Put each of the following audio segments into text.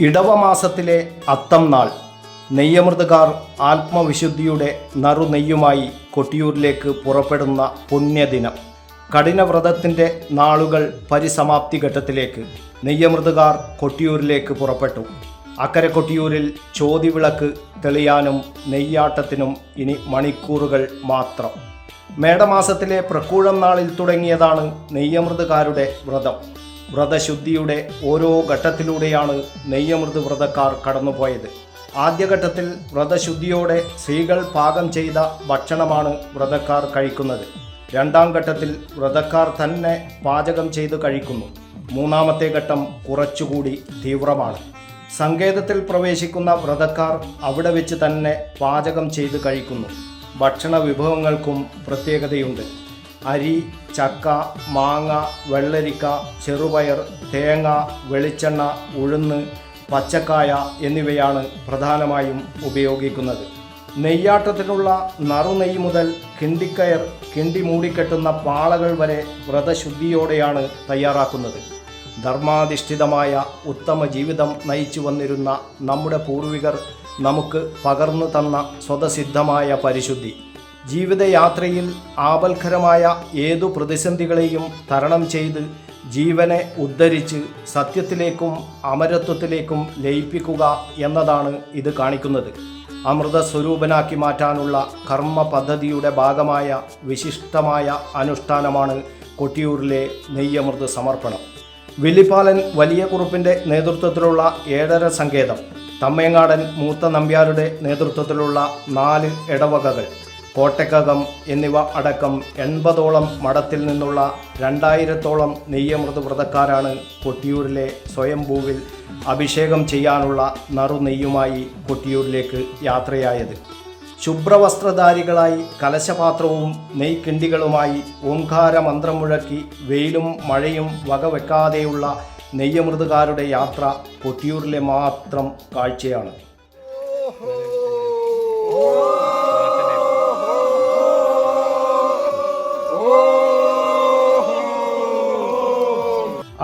ഇടവമാസത്തിലെ അത്തം നാൾ നെയ്യമൃതകാർ ആത്മവിശുദ്ധിയുടെ നറുനെയ്യുമായി കൊട്ടിയൂരിലേക്ക് പുറപ്പെടുന്ന പുണ്യദിനം. കഠിനവ്രതത്തിന്റെ നാളുകൾ പരിസമാപ്തി ഘട്ടത്തിലേക്ക് നെയ്യമൃതകാർ കൊട്ടിയൂരിലേക്ക് പുറപ്പെട്ടു. അക്കരെ കൊട്ടിയൂരിൽ ചോതിവിളക്ക് തെളിയാനും നെയ്യാട്ടത്തിനും ഇനി മണിക്കൂറുകൾ മാത്രം. മേടമാസത്തിലെ പ്രക്കൂഴം നാളിൽ തുടങ്ങിയതാണ് നെയ്യമൃതകാരുടെ വ്രതം. വ്രതശുദ്ധിയുടെ ഓരോ ഘട്ടത്തിലൂടെയാണ് നെയ്യമൃത് വ്രതക്കാർ കടന്നുപോയത്. ആദ്യഘട്ടത്തിൽ വ്രതശുദ്ധിയോടെ സ്ത്രീകൾ പാകം ചെയ്ത ഭക്ഷണമാണ് വ്രതക്കാർ കഴിക്കുന്നത്. രണ്ടാം ഘട്ടത്തിൽ വ്രതക്കാർ തന്നെ പാചകം ചെയ്ത് കഴിക്കുന്നു. മൂന്നാമത്തെ ഘട്ടം കുറച്ചുകൂടി തീവ്രമാണ്. സങ്കേതത്തിൽ പ്രവേശിക്കുന്ന വ്രതക്കാർ അവിടെ വെച്ച് തന്നെ പാചകം ചെയ്ത് കഴിക്കുന്നു. ഭക്ഷണ വിഭവങ്ങൾക്കും പ്രത്യേകതയുണ്ട്. അരി ചക്ക മാങ്ങ വെള്ളരിക്ക ചെറുപയർ തേങ്ങ വെളിച്ചെണ്ണ ഉഴുന്ന് പച്ചക്കായ എന്നിവയാണ് പ്രധാനമായും ഉപയോഗിക്കുന്നത്. നെയ്യാട്ടത്തിനുള്ള നറുനെയ്യ് മുതൽ കിണ്ടിക്കയർ കിണ്ടി മൂടിക്കെട്ടുന്ന പാളകൾ വരെ വ്രതശുദ്ധിയോടെയാണ് തയ്യാറാക്കുന്നത്. ധർമാധിഷ്ഠിതമായ ഉത്തമ ജീവിതം നയിച്ചു വന്നിരുന്ന നമ്മുടെ പൂർവികർ നമുക്ക് പകർന്നു തന്ന സ്വതസിദ്ധമായ പരിശുദ്ധി. ജീവിതയാത്രയിൽ ആപൽക്കരമായ ഏതു പ്രതിസന്ധികളെയും തരണം ചെയ്ത് ജീവനെ ഉദ്ധരിച്ച് സത്യത്തിലേക്കും അമരത്വത്തിലേക്കും ലയിപ്പിക്കുക എന്നതാണ് ഇത് കാണിക്കുന്നത്. അമൃത സ്വരൂപനാക്കി മാറ്റാനുള്ള കർമ്മ പദ്ധതിയുടെ ഭാഗമായ വിശിഷ്ടമായ അനുഷ്ഠാനമാണ് കൊട്ടിയൂരിലെ നെയ്യമൃത് സമർപ്പണം. വില്ലിപ്പാലൻ വലിയ കുറുപ്പിന്റെ നേതൃത്വത്തിലുള്ള ഏഴര സങ്കേതം തമ്മേങ്ങാടൻ മൂത്ത നമ്പ്യാരുടെ നേതൃത്വത്തിലുള്ള നാല് ഇടവകകൾ കോട്ടക്കകം എന്നിവ അടക്കം എൺപതോളം മഠത്തിൽ നിന്നുള്ള രണ്ടായിരത്തോളം നെയ്യമൃത് വ്രതക്കാരാണ് കൊട്ടിയൂരിലെ സ്വയംഭൂവിൽ അഭിഷേകം ചെയ്യാനുള്ള നറുനെയ്യുമായി കൊട്ടിയൂരിലേക്ക് യാത്രയായത്. ശുഭ്രവസ്ത്രധാരികളായി കലശപാത്രവും നെയ്ക്കിണ്ടികളുമായി ഓംകാര മന്ത്രം മുഴക്കി വെയിലും മഴയും വകവെക്കാതെയുള്ള നെയ്യമൃതുകാരുടെ യാത്ര കൊട്ടിയൂരിലെ മാത്രം കാഴ്ചയാണ്.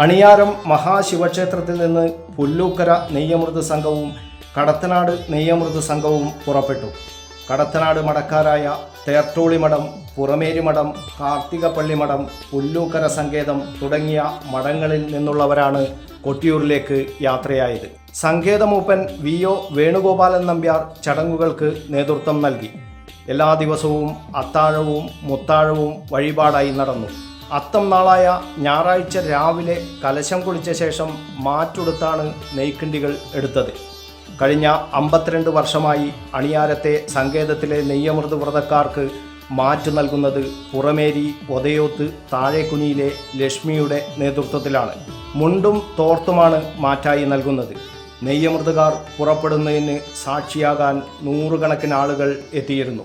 അണിയാരം മഹാശിവക്ഷേത്രത്തിൽ നിന്ന് പുല്ലൂക്കര നെയ്യമൃത് സംഘവും കടത്തനാട് നെയ്യമൃത് സംഘവും പുറപ്പെട്ടു. കടത്തനാട് മഠക്കാരായ തേർട്ടോളി മഠം പുറമേരി മഠം കാർത്തികപ്പള്ളി മഠം പുല്ലൂക്കര സങ്കേതം തുടങ്ങിയ മഠങ്ങളിൽ നിന്നുള്ളവരാണ് കൊട്ടിയൂരിലേക്ക് യാത്രയായത്. സങ്കേതമൂപ്പൻ വി ഒ വേണുഗോപാലൻ നമ്പ്യാർ ചടങ്ങുകൾക്ക് നേതൃത്വം നൽകി. എല്ലാ ദിവസവും അത്താഴവും മുത്താഴവും വഴിപാടായി നടന്നു. അത്തം നാളായ ഞായറാഴ്ച രാവിലെ കലശം കുളിച്ച ശേഷം മാറ്റുടുത്താണ് നെയ്ക്കിണ്ടികൾ എടുത്തത്. കഴിഞ്ഞ അമ്പത്തിരണ്ട് വർഷമായി അണിയാരത്തെ സങ്കേതത്തിലെ നെയ്യമൃത് വ്രതക്കാർക്ക് മാറ്റു നൽകുന്നത് പുറമേരി ഒതയോത്ത് താഴേക്കുനിയിലെ ലക്ഷ്മിയുടെ നേതൃത്വത്തിലാണ്. മുണ്ടും തോർത്തുമാണ് മാറ്റായി നൽകുന്നത്. നെയ്യമൃതുകാർ പുറപ്പെടുന്നതിന് സാക്ഷിയാകാൻ നൂറുകണക്കിന് ആളുകൾ എത്തിയിരുന്നു.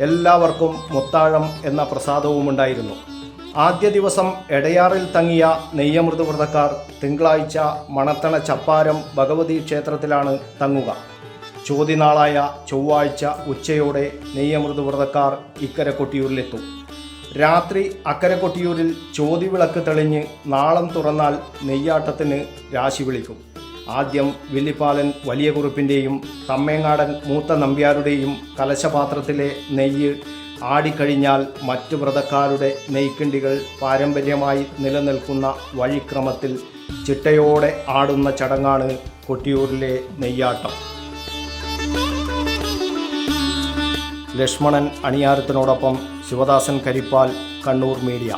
എല്ലാവർക്കും മുത്താഴം എന്ന പ്രസാദവുമുണ്ടായിരുന്നു. ആദ്യ ദിവസം എടയാറിൽ തങ്ങിയ നെയ്യമൃത് വ്രതക്കാർ തിങ്കളാഴ്ച മണത്തണ ചപ്പാരം ഭഗവതി ക്ഷേത്രത്തിലാണ് തങ്ങുക. ചോതിനാളായ ചൊവ്വാഴ്ച ഉച്ചയോടെ നെയ്യമൃത് വ്രതക്കാർ കൊട്ടിയൂരിലെത്തും രാത്രി അക്കരെ കൊട്ടിയൂരിൽ ചോതിവിളക്ക് തെളിഞ്ഞ് നാളം തുറന്നാൽ നെയ്യാട്ടത്തിന് രാശി വിളിക്കും. ആദ്യം വില്ലിപ്പാലൻ വലിയ കുറിപ്പിന്റെയും തമ്മേങ്ങാടൻ മൂത്ത നമ്പ്യാരുടെയും കലശപാത്രത്തിലെ നെയ്യ് ആടിക്കഴിഞ്ഞാൽ മറ്റു വ്രതക്കാരുടെ നെയ്ക്കിണ്ടികൾ പാരമ്പര്യമായി നിലനിൽക്കുന്ന വഴിക്രമത്തിൽ ചിട്ടയോടെ ആടുന്ന ചടങ്ങാണ് കൊട്ടിയൂരിലെ നെയ്യാട്ടം. ലക്ഷ്മണൻ അണിയാരത്തിനോടൊപ്പം ശിവദാസൻ കരിപ്പാൽ കണ്ണൂർ മീഡിയ.